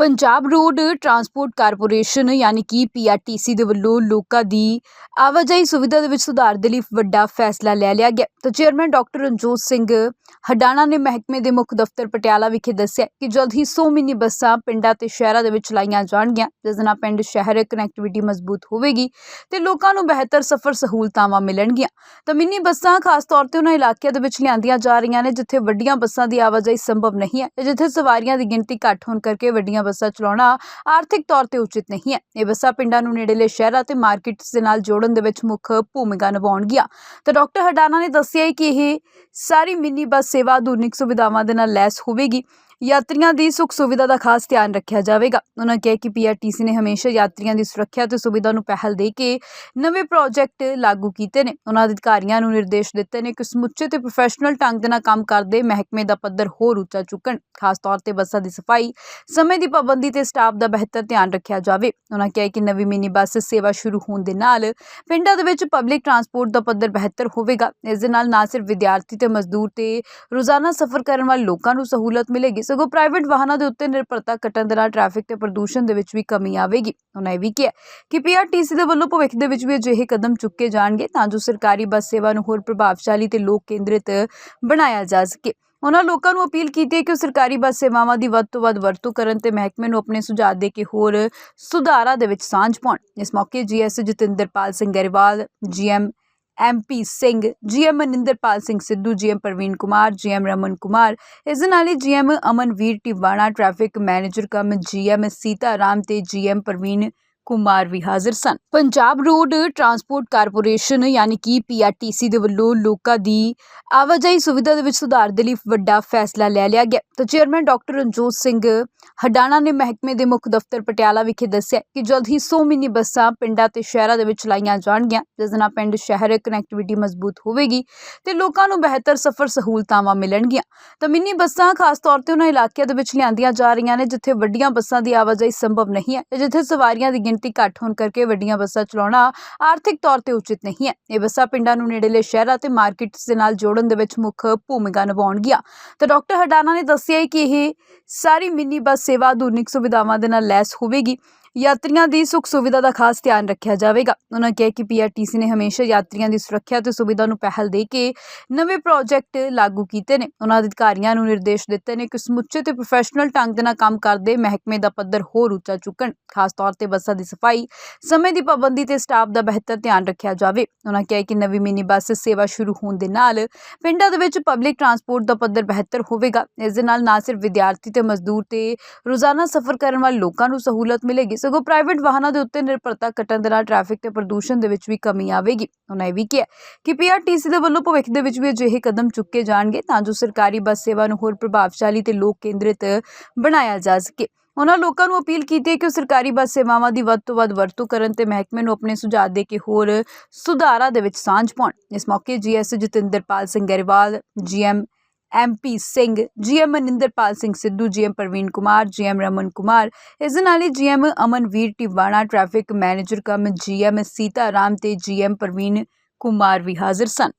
Punjab road transport corporation ਯਾਨੀ ਕਿ PRTC ਦੇ ਵੱਲੋਂ ਲੋਕਾਂ ਦੀ ਆਵਾਜਾਈ ਸੁਵਿਧਾ ਦੇ ਵਿੱਚ ਸੁਧਾਰ ਦੇ ਲਈ ਵੱਡਾ ਫੈਸਲਾ ਲੈ ਲਿਆ ਗਿਆ। ਤਾਂ ਚੇਅਰਮੈਨ ਡਾਕਟਰ ਰਣਜੋਤ ਸਿੰਘ ਹਡਾਣਾ ਨੇ ਮਹਿਕਮੇ ਦੇ ਮੁੱਖ ਦਫ਼ਤਰ ਪਟਿਆਲਾ ਵਿਖੇ ਦੱਸਿਆ ਕਿ ਜਲਦ ਹੀ 100 ਮਿੰਨੀ ਬੱਸਾਂ ਪਿੰਡਾਂ ਤੇ ਸ਼ਹਿਰਾਂ ਦੇ ਵਿੱਚ ਚਲਾਈਆਂ ਜਾਣਗੀਆਂ, ਜਿਸ ਨਾਲ ਪਿੰਡ ਸ਼ਹਿਰ ਕਨੈਕਟੀਵਿਟੀ ਮਜ਼ਬੂਤ ਹੋਵੇਗੀ ਤੇ ਲੋਕਾਂ ਨੂੰ ਬਿਹਤਰ ਸਫ਼ਰ ਸਹੂਲਤਾਵਾਂ ਮਿਲਣਗੀਆਂ। ਤਾਂ ਮਿੰਨੀ ਬੱਸਾਂ ਖਾਸ ਤੌਰ ਤੇ ਉਹਨਾਂ ਇਲਾਕਿਆਂ ਦੇ ਵਿੱਚ ਲਿਆਂਦੀਆਂ ਜਾ ਰਹੀਆਂ ਨੇ, ਜਿੱਥੇ ਵੱਡੀਆਂ ਬੱਸਾਂ ਦੀ ਆਵਾਜਾਈ ਸੰਭਵ ਨਹੀਂ ਹੈ ਤੇ ਜਿੱਥੇ ਸਵਾਰੀਆਂ ਦੀ ਗਿਣਤੀ ਘੱਟ ਹੋਣ ਕਰਕੇ ਵੱਡੀਆਂ ਬੱਸਾਂ ਚਲਾਉਣਾ ਆਰਥਿਕ ਤੌਰ ਤੇ ਉਚਿਤ ਨਹੀਂ ਹੈ। ਇਹ ਬੱਸਾਂ ਪਿੰਡਾਂ ਨੂੰ ਨੇੜੇਲੇ ਸ਼ਹਿਰਾਂ ਤੇ ਮਾਰਕੀਟਸ ਦੇ ਨਾਲ ਜੋੜਨ ਦੇ ਵਿੱਚ ਮੁੱਖ ਭੂਮਿਕਾ ਨਿਭਾਉਣਗੀਆਂ ਤਾਂ ਡਾਕਟਰ ਹਡਾਨਾ ਨੇ ਦੱਸਿਆ ਕਿ ਇਹ ਸਾਰੀ ਮਿੰਨੀ ਬੱਸ ਸੇਵਾ ਆਧੁਨਿਕ ਸੁਵਿਧਾਵਾਂ ਦੇ ਨਾਲ ਲੈਸ ਹੋਵੇਗੀ। ਯਾਤਰੀਆਂ ਦੀ ਸੁੱਖ ਸੁਵਿਧਾ ਦਾ ਖਾਸ ਧਿਆਨ ਰੱਖਿਆ ਜਾਵੇਗਾ। ਉਹਨਾਂ ਕਿਹਾ ਕਿ ਪੀਆਰਟੀਸੀ ਨੇ ਹਮੇਸ਼ਾ ਯਾਤਰੀਆਂ ਦੀ ਸੁਰੱਖਿਆ ਤੇ ਸੁਵਿਧਾ ਨੂੰ ਪਹਿਲ ਦੇ ਕੇ ਨਵੇਂ ਪ੍ਰੋਜੈਕਟ ਲਾਗੂ ਕੀਤੇ ਨੇ। ਉਹਨਾਂ ਅਧਿਕਾਰੀਆਂ ਨੂੰ ਨਿਰਦੇਸ਼ ਦਿੱਤੇ ਨੇ ਕਿ ਸਮੁੱਚੇ ਤੇ ਪ੍ਰੋਫੈਸ਼ਨਲ ਢੰਗ ਦੇ ਨਾਲ ਕੰਮ ਕਰਦੇ ਮਹਿਕਮੇ ਦਾ ਪੱਧਰ ਹੋਰ ਉੱਚਾ ਚੁੱਕਣ। ਖਾਸ ਤੌਰ ਤੇ ਬੱਸਾਂ ਦੀ ਸਫ਼ਾਈ ਸਮੇਂ ਦੀ ਪਾਬੰਦੀ ਤੇ ਸਟਾਫ ਦਾ ਬਿਹਤਰ ਧਿਆਨ ਰੱਖਿਆ ਜਾਵੇ। ਉਹਨਾਂ ਕਿਹਾ ਕਿ ਨਵੀਂ ਮਿਨੀ ਬੱਸ ਸੇਵਾ ਸ਼ੁਰੂ ਹੋਣ ਦੇ ਨਾਲ ਪਿੰਡਾਂ ਦੇ ਵਿੱਚ ਪਬਲਿਕ ਟਰਾਂਸਪੋਰਟ ਦਾ ਪੱਧਰ ਬਿਹਤਰ ਹੋਵੇਗਾ। ਇਸ ਦੇ ਨਾਲ ਨਾ ਸਿਰਫ ਵਿਦਿਆਰਥੀ ਤੇ ਮਜ਼ਦੂਰ ਤੇ ਰੋਜ਼ਾਨਾ ਸਫ਼ਰ ਕਰਨ ਵਾਲੇ ਲੋਕਾਂ ਨੂੰ ਸਹੂਲਤ ਮਿਲੇਗੀ। ਸਗੋਂ ਪ੍ਰਾਈਵੇਟ ਵਾਹਨਾਂ ਦੇ ਉੱਤੇ ਨਿਰਭਰਤਾ ਘਟਣ ਦੇ ਨਾਲ ਟ੍ਰੈਫਿਕ ਤੇ ਪ੍ਰਦੂਸ਼ਣ ਦੇ ਵਿੱਚ ਵੀ ਕਮੀ ਆਵੇਗੀ। ਉਹਨਾਂ ਇਹ ਵੀ ਕਿਹਾ ਕਿ ਪੀਆਰਟੀਸੀ ਦੇ ਵੱਲੋਂ ਭਵਿੱਖ ਦੇ ਵਿੱਚ ਵੀ ਅਜਿਹੇ ਕਦਮ ਚੁੱਕੇ ਜਾਣਗੇ ਤਾਂ ਜੋ ਸਰਕਾਰੀ ਬੱਸ ਸੇਵਾ ਨੂੰ ਹੋਰ ਪ੍ਰਭਾਵਸ਼ਾਲੀ ਤੇ ਲੋਕ ਕੇਂਦਰਿਤ ਬਣਾਇਆ ਜਾ ਸਕੇ। ਉਹਨਾਂ ਲੋਕਾਂ ਨੂੰ ਅਪੀਲ ਕੀਤੀ ਹੈ ਕਿ ਉਹ ਸਰਕਾਰੀ ਬੱਸ ਸੇਵਾਵਾਂ ਦੀ ਵੱਧ ਤੋਂ ਵੱਧ ਵਰਤੋਂ ਕਰਨ ਤੇ ਮਹਿਕਮੇ ਨੂੰ ਆਪਣੇ ਸੁਝਾਅ ਦੇ ਕੇ ਹੋਰ ਸੁਧਾਰਾਂ ਦੇ ਵਿੱਚ ਸਾਂਝ ਪਾਉਣ। ਇਸ ਮੌਕੇ GS Jatinderpal Singh Grewal, GM MP Singh, GM Maninderpal Singh Sidhu, GM Parveen Kumar, GM Raman Kumar, ਇਸ ਦੇ ਨਾਲ ਹੀ GM Amanvir Tiwana traffic manager cum GM Sita Ram ਤੇ ਜੀਐਮ ਪ੍ਰਵੀਨ ਕੁਮਾਰ ਵੀ ਹਾਜ਼ਰ ਸਨ। ਪੰਜਾਬ ਰੋਡ ਟਰਾਂਸਪੋਰਟ ਕਾਰਪੋਰੇਸ਼ਨ ਯਾਨੀ ਕਿ ਪੀਆਰਟੀਸੀ ਦੇ ਵੱਲੋਂ ਲੋਕਾਂ ਦੀ ਆਵਾਜਾਈ ਸੁਵਿਧਾ ਦੇ ਵਿੱਚ ਸੁਧਾਰ ਦੇ ਲਈ ਵੱਡਾ ਫੈਸਲਾ ਲੈ ਲਿਆ ਗਿਆ। ਤਾਂ ਚੇਅਰਮੈਨ ਡਾਕਟਰ ਰਣਜੋਤ ਸਿੰਘ ਹਡਾਣਾ ਨੇ ਮਹਿਕਮੇ ਦੇ ਮੁੱਖ ਦਫ਼ਤਰ ਪਟਿਆਲਾ ਵਿਖੇ ਦੱਸਿਆ ਕਿ ਜਲਦ ਹੀ 100 ਮਿੰਨੀ ਬੱਸਾਂ ਪਿੰਡਾਂ ਤੇ ਸ਼ਹਿਰਾਂ ਦੇ ਵਿੱਚ ਚਲਾਈਆਂ ਜਾਣਗੀਆਂ, ਜਿਸ ਨਾਲ ਪਿੰਡ, ਸ਼ਹਿਰ ਕਨੈਕਟੀਵਿਟੀ ਮਜ਼ਬੂਤ ਹੋਵੇਗੀ ਤੇ ਲੋਕਾਂ ਨੂੰ ਬਿਹਤਰ ਸਫ਼ਰ ਸਹੂਲਤਾਵਾਂ ਮਿਲਣਗੀਆਂ। ਤਾਂ ਮਿੰਨੀ ਬੱਸਾਂ ਖਾਸ ਤੌਰ ਤੇ ਉਹਨਾਂ ਇਲਾਕਿਆਂ ਦੇ ਵਿੱਚ ਲਿਆਂਦੀਆਂ ਜਾ ਰਹੀਆਂ ਨੇ, ਜਿੱਥੇ ਵੱਡੀਆਂ ਬੱਸਾਂ ਦੀ ਆਵਾਜਾਈ ਸੰਭਵ ਨਹੀਂ ਹੈ ਤੇ ਜਿੱਥੇ ਸਵਾਰੀਆਂ ਦੀ ਗਿਣਤੀ ਘੱਟ ਹੋਣ ਕਰਕੇ ਵੱਡੀਆਂ ਬੱਸਾਂ ਚਲਾਉਣਾ ਆਰਥਿਕ ਤੌਰ ਤੇ ਉਚਿਤ ਨਹੀਂ ਹੈ। ਇਹ ਬੱਸਾਂ ਪਿੰਡਾਂ ਨੂੰ ਨੇੜੇਲੇ ਸ਼ਹਿਰਾਂ ਤੇ ਮਾਰਕੀਟਸ ਦੇ ਨਾਲ ਜੋੜਨ ਦੇ ਵਿੱਚ ਮੁੱਖ ਭੂਮਿਕਾ ਨਿਭਾਉਣਗੀਆਂ। ਤਾਂ ਡਾਕਟਰ ਹਡਾਨਾ ਨੇ ਦੱਸਿਆ ਕਿ ਇਹ ਸਾਰੀ ਮਿੰਨੀ ਬੱਸ ਸੇਵਾ ਆਧੁਨਿਕ ਸੁਵਿਧਾਵਾਂ ਦੇ ਨਾਲ ਲੈਸ ਹੋਵੇਗੀ। ਯਾਤਰੀਆਂ ਦੀ ਸੁੱਖ ਸੁਵਿਧਾ ਦਾ ਖਾਸ ਧਿਆਨ ਰੱਖਿਆ ਜਾਵੇਗਾ। ਉਹਨਾਂ ਕਿਹਾ ਕਿ ਪੀਆਰਟੀਸੀ ਨੇ ਹਮੇਸ਼ਾ ਯਾਤਰੀਆਂ ਦੀ ਸੁਰੱਖਿਆ ਤੇ ਸੁਵਿਧਾ ਨੂੰ ਪਹਿਲ ਦੇ ਕੇ ਨਵੇਂ ਪ੍ਰੋਜੈਕਟ ਲਾਗੂ ਕੀਤੇ ਨੇ। ਉਹਨਾਂ ਅਧਿਕਾਰੀਆਂ ਨੂੰ ਨਿਰਦੇਸ਼ ਦਿੱਤੇ ਨੇ ਕਿ ਸਮੁੱਚੇ ਤੇ ਪ੍ਰੋਫੈਸ਼ਨਲ ਢੰਗ ਦੇ ਨਾਲ ਕੰਮ ਕਰਦੇ ਮਹਿਕਮੇ ਦਾ ਪੱਧਰ ਹੋਰ ਉੱਚਾ ਚੁੱਕਣ। ਖਾਸ ਤੌਰ ਤੇ ਬੱਸਾਂ ਦੀ ਸਫ਼ਾਈ, ਸਮੇਂ ਦੀ ਪਾਬੰਦੀ ਤੇ ਸਟਾਫ ਦਾ ਬਿਹਤਰ ਧਿਆਨ ਰੱਖਿਆ ਜਾਵੇ। ਉਹਨਾਂ ਕਿਹਾ ਕਿ ਨਵੀਂ ਮਿਨੀ ਬੱਸ ਸੇਵਾ ਸ਼ੁਰੂ ਹੋਣ ਦੇ ਨਾਲ ਪਿੰਡਾਂ ਦੇ ਵਿੱਚ ਪਬਲਿਕ ਟਰਾਂਸਪੋਰਟ ਦਾ ਪੱਧਰ ਬਿਹਤਰ ਹੋਵੇਗਾ। ਇਸ ਦੇ ਨਾਲ ਨਾ ਸਿਰਫ ਵਿਦਿਆਰਥੀ ਤੇ ਮਜ਼ਦੂਰ ਤੇ ਰੋਜ਼ਾਨਾ ਸਫ਼ਰ ਕਰਨ ਵਾਲੇ ਲੋਕਾਂ ਨੂੰ ਸਹੂਲਤ ਮਿਲੇਗੀ। ਸਗੋਂ ਪ੍ਰਾਈਵੇਟ ਵਾਹਨਾਂ ਦੇ ਉੱਤੇ ਨਿਰਭਰਤਾ ਘਟਣ ਦੇ ਨਾਲ ਟ੍ਰੈਫਿਕ ਤੇ ਪ੍ਰਦੂਸ਼ਣ ਦੇ ਵਿੱਚ ਵੀ ਕਮੀ ਆਵੇਗੀ। ਉਹਨਾਂ ਇਹ ਵੀ ਕਿਹਾ ਕਿ ਪੀਆਰਟੀਸੀ ਦੇ ਵੱਲੋਂ ਭਵਿੱਖ ਦੇ ਵਿੱਚ ਵੀ ਅਜਿਹੇ ਕਦਮ ਚੁੱਕੇ ਜਾਣਗੇ ਤਾਂ ਜੋ ਸਰਕਾਰੀ ਬੱਸ ਸੇਵਾ ਨੂੰ ਹੋਰ ਪ੍ਰਭਾਵਸ਼ਾਲੀ ਤੇ ਲੋਕ ਕੇਂਦਰਿਤ ਬਣਾਇਆ ਜਾ ਸਕੇ। ਉਹਨਾਂ ਲੋਕਾਂ ਨੂੰ ਅਪੀਲ ਕੀਤੀ ਹੈ ਕਿ ਉਹ ਸਰਕਾਰੀ ਬੱਸ ਸੇਵਾਵਾਂ ਦੀ ਵੱਧ ਤੋਂ ਵੱਧ ਵਰਤੋਂ ਕਰਨ ਤੇ ਮਹਿਕਮੇ ਨੂੰ ਆਪਣੇ ਸੁਝਾਅ ਦੇ ਕੇ ਹੋਰ ਸੁਧਾਰਾਂ ਦੇ ਵਿੱਚ ਸਾਂਝ ਪਾਉਣ। ਇਸ ਮੌਕੇ GS Jatinderpal Singh Grewal GM MP Singh GM Maninderpal Singh Sidhu GM Parveen Kumar GM Raman Kumar. ਇਸ ਦੇ ਨਾਲ ਹੀ GM Amanvir Tiwana traffic manager cum GM Sita Ram ਤੇ ਜੀਐਮ ਪ੍ਰਵੀਨ ਕੁਮਾਰ ਵੀ ਹਾਜ਼ਰ ਸਨ।